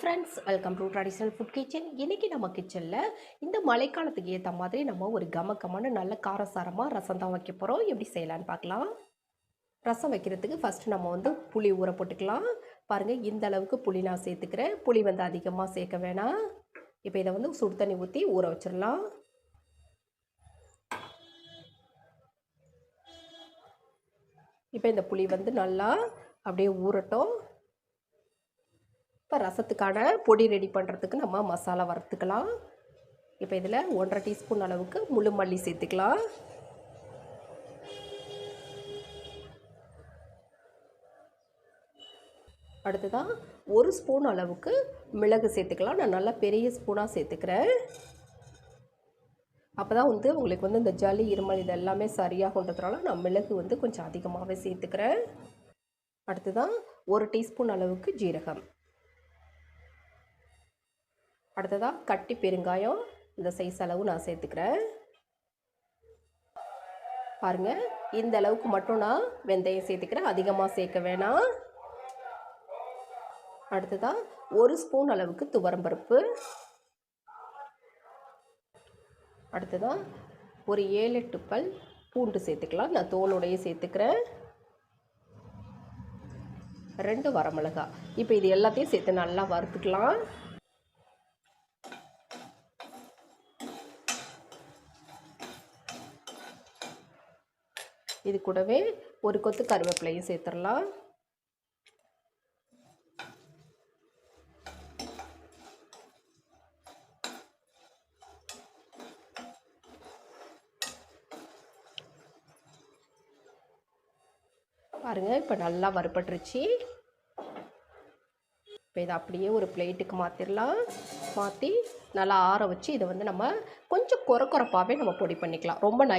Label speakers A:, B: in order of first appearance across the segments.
A: Friends welcome to traditional food kitchen இன்றைக்கி நம்ம கிச்சனில் இந்த மழைக்காலத்துக்கு ஏற்ற மாதிரி நம்ம ஒரு கமக்கமான நல்ல காரசாரமாக ரசம் தான் வைக்க போகிறோம் எப்படி செய்யலான்னு பார்க்கலாம். ரசம் வைக்கிறதுக்கு ஃபஸ்ட்டு நம்ம வந்து புளி ஊற போட்டுக்கலாம். பாருங்கள் இந்த அளவுக்கு புளி நான் சேர்த்துக்கிறேன். புளி வந்து அதிகமாக சேர்க்க வேணாம். இப்போ இதை வந்து சுடு தண்ணி ஊற்றி ஊற வச்சிடலாம். இப்போ இந்த புளி வந்து நல்லா அப்படியே ஊறட்டும். இப்போ ரசத்துக்கான பொடி ரெடி பண்ணுறதுக்கு நம்ம மசாலா வறுத்துக்கலாம். இப்போ இதில் ஒன்றரை டீஸ்பூன் அளவுக்கு முழு மல்லி சேர்த்துக்கலாம். அடுத்ததான் ஒரு ஸ்பூன் அளவுக்கு மிளகு சேர்த்துக்கலாம். நான் நல்லா பெரிய ஸ்பூனாக சேர்த்துக்கிறேன். அப்போ தான் வந்து உங்களுக்கு வந்து இந்த ஜலி இருமல் இது எல்லாமே சரியாகுன்றதுனால நான் மிளகு வந்து கொஞ்சம் அதிகமாகவே சேர்த்துக்கிறேன். அடுத்ததான் ஒரு டீஸ்பூன் அளவுக்கு ஜீரகம். அடுத்ததாக கட்டி பெருங்காயம். இந்த சைஸ் அளவு நான் சேர்த்துக்கிறேன். பாருங்கள் இந்த அளவுக்கு மட்டும் நான் வெந்தயம் சேர்த்துக்கிறேன். அதிகமாக சேர்க்க வேணாம். அடுத்ததாக ஒரு ஸ்பூன் அளவுக்கு துவரம்பருப்பு அடுத்ததாக ஒரு ஏழு எட்டு பல் பூண்டு சேர்த்துக்கலாம். நான் தோலோடையே சேர்த்துக்கிறேன். ரெண்டு வரமிளகா. இப்போ இது எல்லாத்தையும் சேர்த்து நல்லா வறுத்துக்கலாம். இது கூடவே ஒரு கொத்து கருவேப்பிலையும் சேர்த்துடலாம். பாருங்கள் இப்போ நல்லா வறுபட்டுருச்சு. இப்போ இதை அப்படியே ஒரு பிளேட்டுக்கு மாற்றிடலாம் மாற்றி நல்லா ஆற வச்சு இதை வந்து நம்ம கொஞ்சம் குறை குறைப்பாகவே நம்ம பொடி பண்ணிக்கலாம். ரொம்ப நை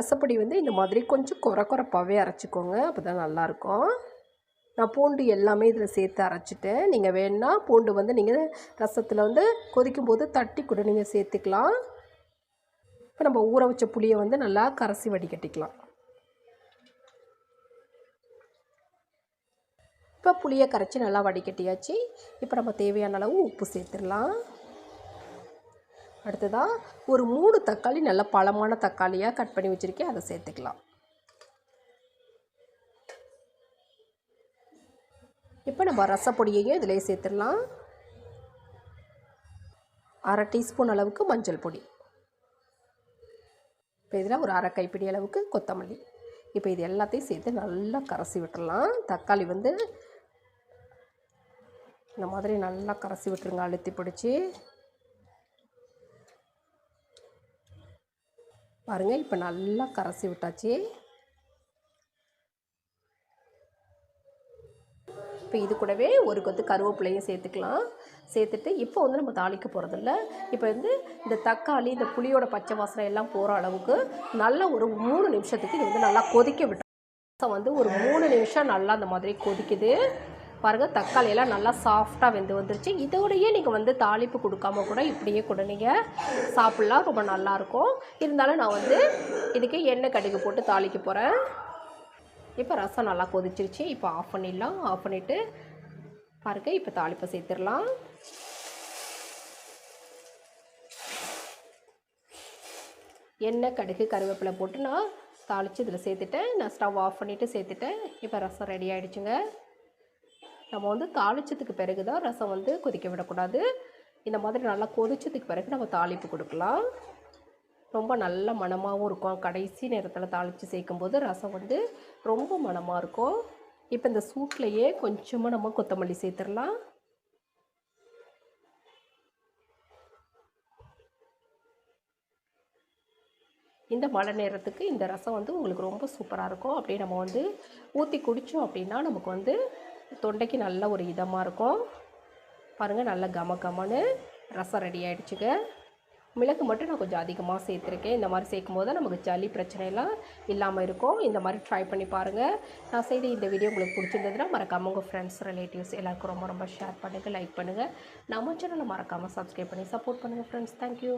A: ரசப்பொடி வந்து இந்த மாதிரி கொஞ்சம் குறை குறைப்பாகவே அரைச்சிக்கோங்க அப்போ தான் நல்லாயிருக்கும். நான் பூண்டு எல்லாமே இதில் சேர்த்து அரைச்சிட்டேன் நீங்கள் வேணால் பூண்டு வந்து நீங்கள் ரசத்தில் வந்து கொதிக்கும் போது தட்டி கூட நீங்கள் சேர்த்துக்கலாம். இப்போ நம்ம ஊற வச்ச புளியை வந்து நல்லா கரைசி வடிகட்டிக்கலாம். இப்போ புளியை கரைச்சி நல்லா வடிகட்டியாச்சு. இப்போ நம்ம தேவையான அளவு உப்பு சேர்த்துடலாம். அடுத்ததாக ஒரு மூணு தக்காளி நல்ல பழமான தக்காளியாக கட் பண்ணி வச்சுருக்கேன். அதை சேர்த்துக்கலாம். இப்போ நம்ம ரசப்பொடியையும் இதிலே சேர்த்துடலாம். அரை டீஸ்பூன் அளவுக்கு மஞ்சள் பொடி. இப்போ இதில் ஒரு அரை கைப்பிடி அளவுக்கு கொத்தமல்லி. இப்போ இது எல்லாத்தையும் சேர்த்து நல்லா கரைசி விட்டுடலாம். தக்காளி வந்து இந்த மாதிரி நல்லா கரைசி விட்டுருங்க. அழுத்தி பிடிச்சி. பாருங்கள் இப்போ நல்லா கரைசி விட்டாச்சு. இப்போ இது கூடவே ஒரு கொத்து கருவேப்பிலையும் சேர்த்துக்கலாம். சேர்த்துட்டு இப்போ வந்து நம்ம தாளிக்க போகிறதில்ல இப்போ வந்து இந்த தக்காளி இந்த புளியோட பச்சை வாசனை எல்லாம் போகிற அளவுக்கு நல்லா ஒரு மூணு நிமிஷத்துக்கு இது வந்து நல்லா கொதிக்க விட்டு வந்து ஒரு மூணு நிமிஷம் நல்லா அந்த மாதிரி கொதிக்குது. பாருங்கள் தக்காளி எல்லாம் நல்லா சாஃப்டாக வெந்து வந்துருச்சு. இதோடையே நீங்கள் வந்து தாளிப்பு கொடுக்காம கூட இப்படியே கூட நீங்கள் சாப்பிட்லாம். ரொம்ப நல்லாயிருக்கும் இருந்தாலும் நான் வந்து இதுக்கு எண்ணெய் கடுகு போட்டு தாளிக்க போகிறேன் இப்போ ரசம் நல்லா கொதிச்சிருச்சு. இப்போ ஆஃப் பண்ணிடலாம். ஆஃப் பண்ணிவிட்டு பாருங்கள் இப்போ தாளிப்பை சேர்த்துடலாம். எண்ணெய் கடுகு கருவேப்பிலை போட்டு நான் தாளித்து இதில் சேர்த்துட்டேன். நான் ஸ்டவ் ஆஃப் பண்ணிவிட்டு சேர்த்துட்டேன். இப்போ ரசம் ரெடி ஆகிடுச்சுங்க நம்ம வந்து தாளித்ததுக்கு பிறகு தான் ரசம் வந்து கொதிக்க விடக்கூடாது. இந்த மாதிரி நல்லா கொதித்ததுக்கு பிறகு நம்ம தாளிப்பு கொடுக்கலாம். ரொம்ப நல்ல மணமாகவும் இருக்கும். கடைசி நேரத்தில் தாளித்து சேர்க்கும்போது ரசம் வந்து ரொம்ப மணமாக இருக்கும். இப்போ இந்த சூட்லேயே கொஞ்சமாக நம்ம கொத்தமல்லி சேர்த்துடலாம். இந்த மழை நேரத்துக்கு இந்த ரசம் வந்து உங்களுக்கு ரொம்ப சூப்பராக இருக்கும். அப்படியே நம்ம வந்து ஊற்றி குடித்தோம் அப்படின்னா நமக்கு வந்து தொண்டைக்கு நல்ல ஒரு இதமாக இருக்கும். பாருங்கள் நல்ல கம கமன்னு ரசம் ரெடி ஆகிடுச்சுங்க மிளகு மட்டும் நான் கொஞ்சம் அதிகமாக சேர்த்துருக்கேன். இந்த மாதிரி சேர்க்கும் போது நமக்கு ஜல்லி பிரச்சனையெல்லாம் இல்லாமல் இருக்கும். இந்த மாதிரி ட்ரை பண்ணி பாருங்கள் நான் செய்த இந்த வீடியோ உங்களுக்கு பிடிச்சிருந்ததுன்னா மறக்காமல் உங்கள் ஃப்ரெண்ட்ஸ் ரிலேட்டிவ்ஸ் எல்லாருக்கும் ரொம்ப ரொம்ப ஷேர் பண்ணுங்கள் லைக் பண்ணுங்கள் நம்ம சேனலை மறக்காமல் சப்ஸ்கிரைப் பண்ணி சப்போர்ட் பண்ணுங்கள் ஃப்ரெண்ட்ஸ் தேங்க்யூ